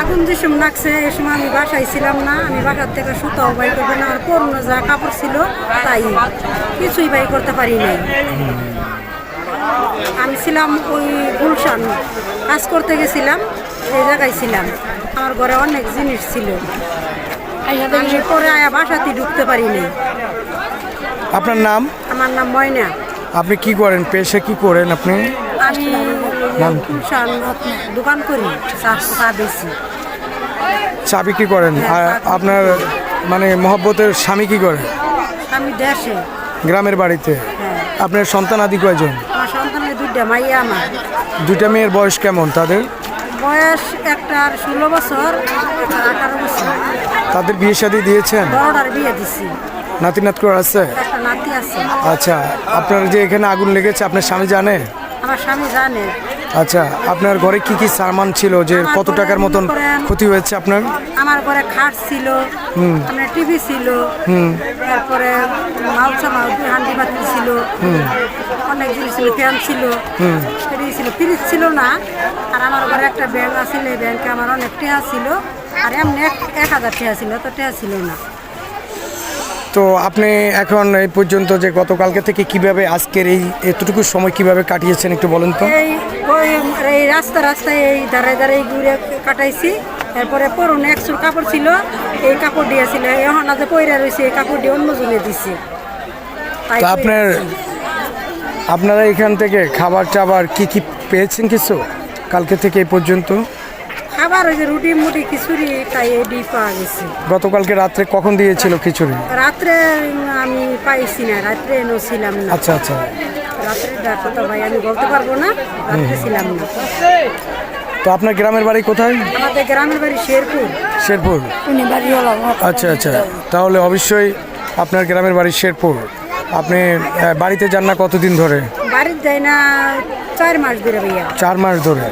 আগুন যে সময় লাগছে এই সময় আমি বাসায় ছিলাম না। আমি বাসার থেকে সুতাও বাই করবে না আর পুরনো যা কাপড় ছিল তাই কিছুই বাই করতে পারি নাই। আমি ছিলাম ওই গুলশান কাজ করতে গেছিলাম সেই জায়গায় ছিলাম। আমার ঘরে অনেক জিনিস ছিল। আমি পরে আয়া বাসাতে ঢুকতে পারি নাই। আপনার নাম? আমার নাম ময়না। আপনি কি করেন? পেশা কি করেন আপনি? আমি দোকান করি চা বেশি। চা বিক্রি করেন। আর আপনার মানে মহব্বতের স্বামী কি করে? আমি দেশে। গ্রামের বাড়িতে। হ্যাঁ। আপনার সন্তান আদি কয়জন? সন্তানের দুইটা মাইয়া আমার। দুইটা মেয়ের বয়স কেমন তাদের? বয়স একটার ষোলো বছর আঠারো বছর। তাদের বিয়ে শাদী দিয়েছেন? বড়টার বিয়ে দিছি। নাতি নাত করে আছে নাতি আছে। আচ্ছা আপনার যে এখানে আগুন লেগেছে আপনার স্বামী জানে? আমার স্বামী জানে। আচ্ছা আপনার ঘরে কি কি সামান ছিল যে কত টাকার মতন ক্ষতি হয়েছে আপনার? আমার ঘরে খাট ছিল আপনার টিভি ছিল তারপরে মালসা মাল হান্ডি বাতি ছিল অনেক জিনিস ছিল ফ্যান ছিল ফ্রিজ ছিল ফ্রিজ ছিল না। আর আমার ঘরে একটা ব্যাংক আছিল এই ব্যাংকে আমার অনেক টেহা ছিল আর এমনি এক হাজার টেহা ছিল তো টেহা ছিল না। তো আপনি এখন এই পর্যন্ত যে গতকালকে থেকে কীভাবে আজকের এই এতটুকু সময় কীভাবে কাটিয়েছেন একটু বলেন তো? এই রাস্তা রাস্তায় এই ধারে ধারে ঘুরে কাটাইছি। তারপরে পরনে একশো কাপড় ছিল এই কাপড় দিয়েছিল এখন যে পয়রা রয়েছে এই কাপড় দিয়ে অন্য জনে দিছে তো আপনার আপনারা এখান থেকে খাবার টাবার কি কি পেয়েছেন কিছু? কালকে থেকে এই পর্যন্ত? খাবার ওই যে রুটি মুটি খিচুড়ি তাই এডি পাওয়া গেছে। গতকালকে রাত্রে কখন দিয়েছিল খিচুড়ি? রাত্রে আমি পাইছি না রাত্রে এনো ছিলাম না। আচ্ছা আচ্ছা। রাত্রে ডাক্তার তো ভাই আমি বলতে পারব না রাত্রে ছিলাম না। তো আপনার গ্রামের বাড়ি কোথায়? আমাদের গ্রামের বাড়ি শেরপুর। শেরপুর? উনি বাড়ি হলো আচ্ছা আচ্ছা। তাহলে অবশ্যই আপনার গ্রামের বাড়ি শেরপুর। আপনি আহ, বাড়িতে যান না কতদিন ধরে? বাড়ির যাই না চার মাস ধরে ভাইয়া। চার মাস ধরে।